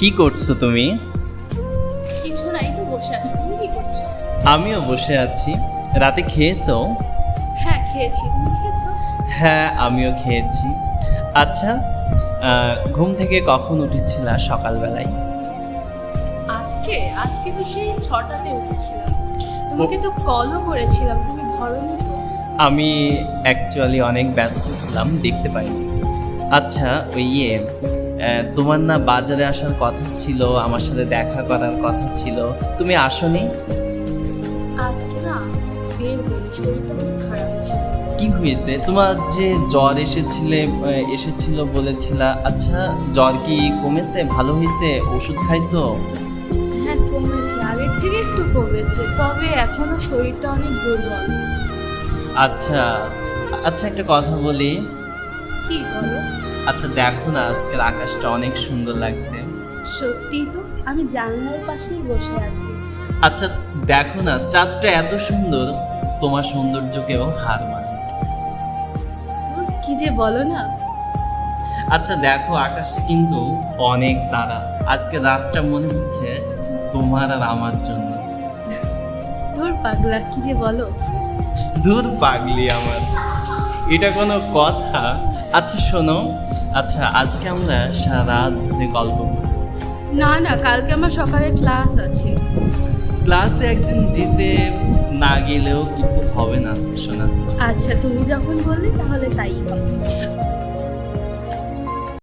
কি করছ তুমি? কিছু নাই তো বসে আছি। তুমি কি করছ? আমিও বসে আছি। রাতে খেয়েছো? হ্যাঁ খেয়েছি। তুমি খেয়েছো? হ্যাঁ আমিও খেয়েছি। আচ্ছা ঘুম থেকে কখন উঠেছিলা সকালবেলায়? আজকে? আজকে তো সেই ছটাতে উঠেছিলাম। তোমাকে তো কলও করেছিলাম। তুমি ধরনি আমি অ্যাকচুয়ালি অনেক ব্যস্ত ছিলাম দেখতে পাইনি। আচ্ছা ওই ইয়ে তোমার না বাজারে আসার কথা ছিল আমার সাথে দেখা করার কথা ছিল। তুমি আসোনি? আজকে না বের হয়নি শরীরটা অনেক খারাপ ছিল। কি হয়েছে? তোমার যে জ্বর এসেছিলে এসেছিল বলেছিলা। আচ্ছা জ্বর কি কমেছে? ভালো হয়েছে? ওষুধ খাইছো? হ্যাঁ কমেছে। আগের থেকে একটু কমেছে তবে এখনও শরীরটা অনেক দুর্বল। আচ্ছা আচ্ছা একটা কথা বলি। কি বলো? আচ্ছা দেখো না আজকের আকাশটা অনেক সুন্দর লাগছে। সত্যি তো আমি জানলার পাশেই বসে আছি। আচ্ছা দেখো না চাঁদটা এত সুন্দর তোমার সৌন্দর্যকেও হার মানে। ধুর, কি যে বলো না। আচ্ছা দেখো আকাশে কিন্তু অনেক তারা। আজকে রাতটা মনে হচ্ছে তোমার আর আমার জন্য। ধুর পাগলা কি যে বলো। দূর পাগলি আমার। এটা কোনো কথা আচ্ছা শোনো। আচ্ছা আজকে আমরা সারা রাত ধরে গল্প করব। না না কালকে আমার সকালে ক্লাস আছে। ক্লাসে একদিন যেতে না গেলেও কিছু হবে না শোনা আচ্ছা তুমি যখন বললে তাহলে তাই হবে।